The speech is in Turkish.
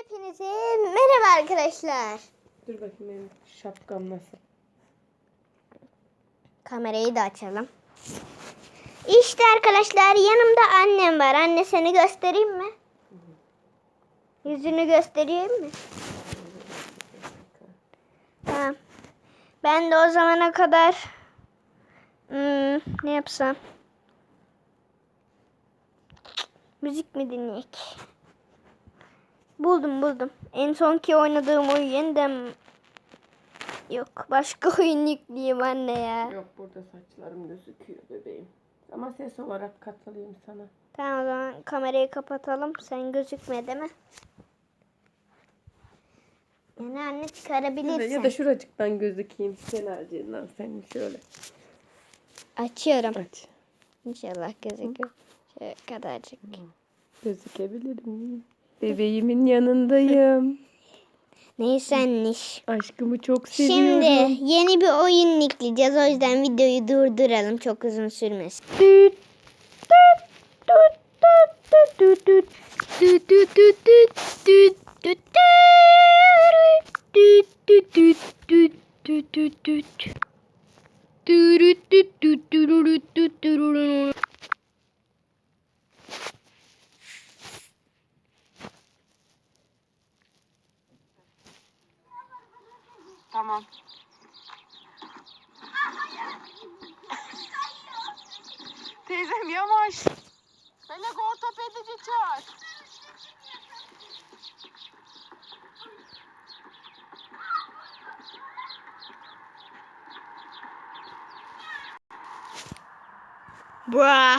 Hepinize merhaba arkadaşlar. Dur bakayım benim şapkam nasıl. Kamerayı da açalım. İşte arkadaşlar yanımda annem var. Anne seni göstereyim mi? Yüzünü göstereyim mi? Tamam. Ben de o zamana kadar hmm, ne yapsam? Müzik mi dinleyek? Buldum buldum. En sonki oynadığım oyun yeniden yok. Başka oyun yükleyeyim anne ya. Yok burada saçlarım gözüküyor bebeğim. Ama ses olarak katılayım sana. Tamam o zaman kamerayı kapatalım. Sen gözükme değil mi? Yani anne çıkarabilirsin. ya da şuracıktan gözükeyim kenarcığından senin şöyle. Açıyorum. Aç. İnşallah gözükür. Şöyle kadarcık. Gözükebilirim. Bebeğimin yanındayım. Neysenmiş. Aşkımı çok Şimdi seviyorum. yeni bir oyun yükleyeceğiz. O yüzden videoyu durduralım. Çok uzun sürmesin. Düt, düt, düt, düt, düt, düt. Düt düt düt düt düt düt düt düt düt düt düt düt düt. Dürüt düt düt dürürüt düt dürürüt. Tamam. Teyzem yavaş. Melek ortopedici çağır. Bra.